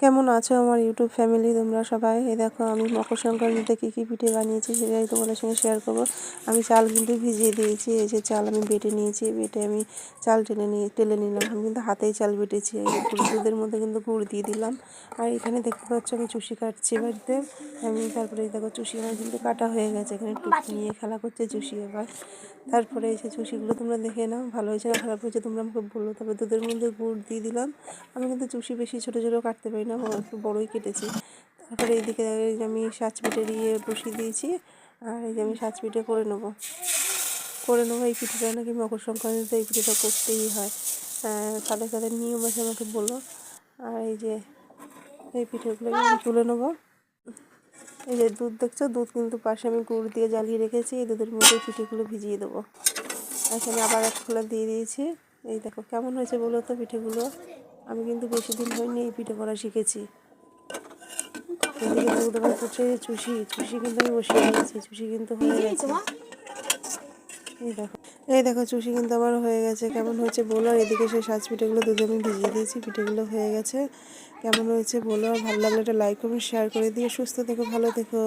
কেমন আছো আমার ইউটিউব ফ্যামিলি? তোমরা সবাই? এই দেখো, আমি মকর সংক্রান্তিতে কী কী পিঠে বানিয়েছি সেটাই তোমাদের সঙ্গে শেয়ার করব। আমি চাল কিন্তু ভিজিয়ে দিয়েছি, এই যে চাল আমি বেটে নিয়েছি, বেটে আমি চাল টেনে নিয়ে, টেলে নিলাম। আমি কিন্তু হাতেই চাল বেটেছি দুধের মধ্যে কিন্তু গুড় দিয়ে দিলাম। আর এখানে দেখতে পাচ্ছ আমি চুষি কাটছি বাড়িতে। আমি তারপরে এই দেখো চুষি আমার কিন্তু কাটা হয়ে গেছে, এখানে টুকু নিয়ে খেলা করছে চুষি এবার। তারপরে যে চুষিগুলো তোমরা দেখে নাও, ভালো হয়েছে খারাপ হয়েছে তোমরা আমাকে বলল তারপরে দুধের মধ্যে গুড় দিয়ে দিলাম। আমি কিন্তু চুষি বেশি ছোটো ছোটো কাটতে পারি না একটু বড়োই কেটেছি। তারপরে এইদিকে আমি সাজ পিঠে দিয়ে বসিয়ে দিয়েছি, আর এই যে আমি সাজ পিঠে করে নেব। করে নেব এই পিঠেটা, নাকি মকর সংক্রান্তিতে এই পিঠেটা করতেই হয়। তাদের তাদের নিয়ম আছে আমাকে বলল আর এই যে, এই পিঠেগুলো আমি তুলে নেব। এই যে দুধ দেখছ? দুধ কিন্তু পাশে আমি গুড় দিয়ে জ্বালিয়ে রেখেছি। এই দুধের মধ্যে পিঠেগুলো ভিজিয়ে দেবো। এখানে আবার এক খোলা দিয়ে দিয়েছি। এই দেখো, কেমন হয়েছে বলো তো পিঠেগুলো? আমি কিন্তু বেশি দিন হয়নি এই পিঠে করা শিখেছি। এদিকে চুষি চুষি কিন্তু আমি বসিয়ে দিয়েছি চুষি কিন্তু হয়ে গেছে। এই দেখো এই দেখো চুষি কিন্তু আমার হয়ে গেছে। কেমন হয়েছে বলো? এদিকে সেই সাজ পিঠেগুলো দুধে আমি ভিজিয়ে দিয়েছি পিঠেগুলো হয়ে গেছে। কেমন হয়েছে বলো? আর ভালো লাগলে একটা লাইক কমেন্ট শেয়ার করে দিয়ে সুস্থ থেকো ভালো থেকো।